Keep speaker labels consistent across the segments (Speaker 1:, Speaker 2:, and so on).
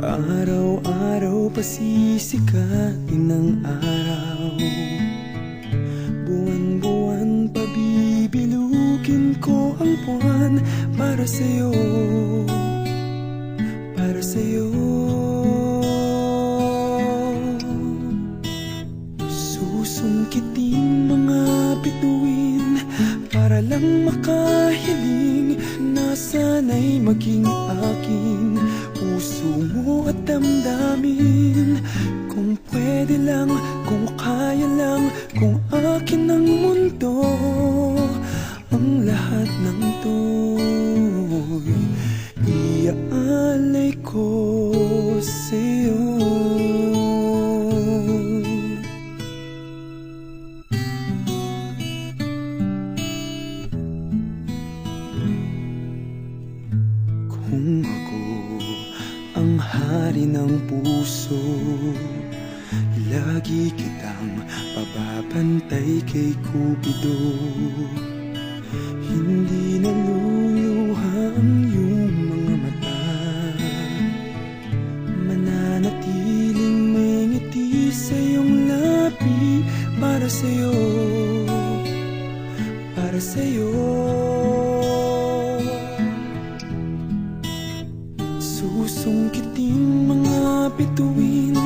Speaker 1: Araw-araw pasisikatin ng araw. Buwan-buwan pabibilugin ko ang buwan Para sa'yo, para sa'yo. Susungkitin mga bituin Para lang makahiling sana'y maging aking Puso mo at damdamin. Kung pwede lang, kung kaya lang Kung akin ang mundo Ang lahat ng to'y Iaalay puso. Lagi kitang pababantay kay Cupido. Hindi naluluha ang iyong mga mata. Mananatiling may ngiti sa iyong labi Para sa'yo, para sa'yo. Susungkitin mga bituin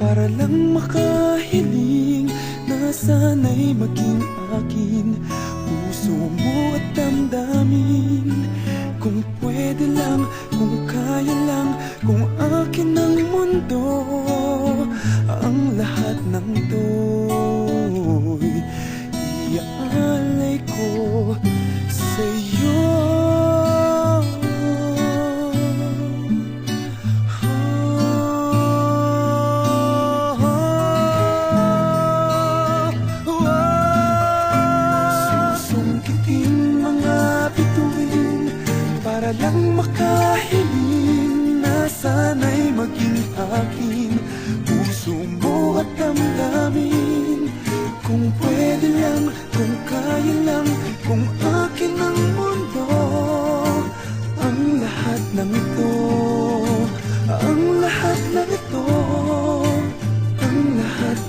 Speaker 1: Para lang makahiling Na sana'y maging akin. Puso mo at damdamin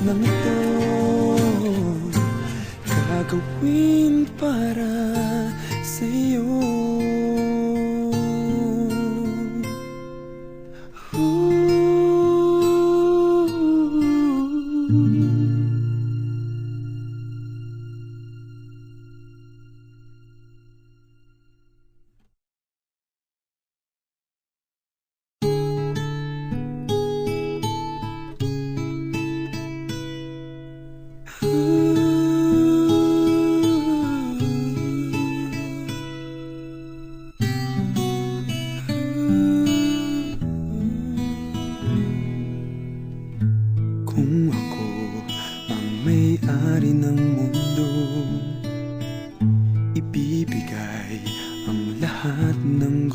Speaker 1: ng ito Gagawin para sa'yo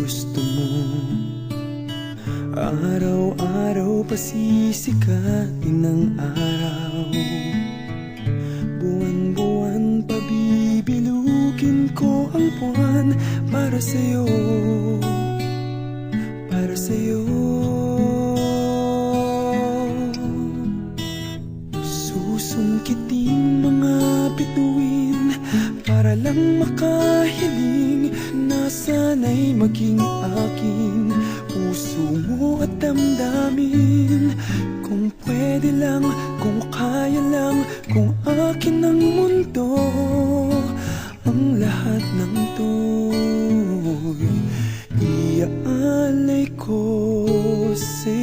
Speaker 1: gusto mo. Araw-araw pasisikatin ng araw. Buwan-buwan pabibilugin ko ang buwan Para sa'yo, para sa'yo. Susungkitin mga bituin Para lang makahiling sana'y maging aking Puso mo at damdamin. Kung pwede lang, kung kaya lang Kung akin ang mundo Ang lahat ng to'y Iaalay ko sa'yo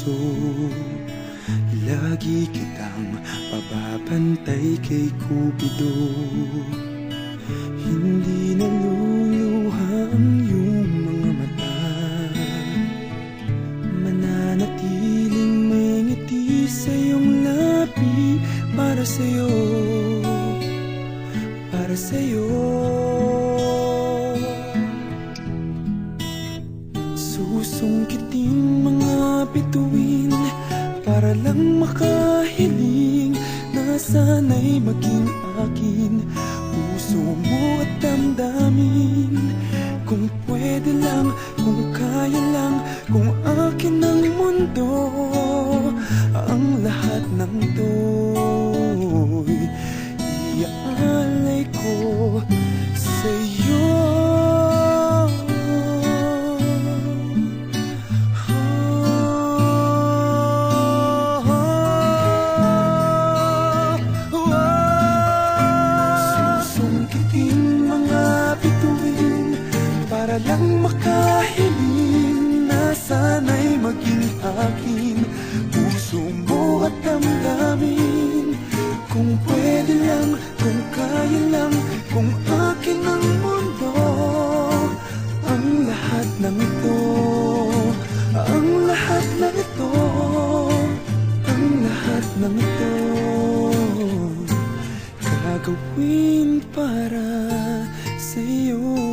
Speaker 1: puso. Lagi kitang pababantay kay Cupido. Hindi naluluha ang iyong mga mata. Mananatiling may ngiti sa iyong labi Para sa'yo, para sa'yo. Susungkitin na bituin Para lang makahiling Na sana'y maging akin. Puso mo at damdamin ng ito Gagawin para sa'yo.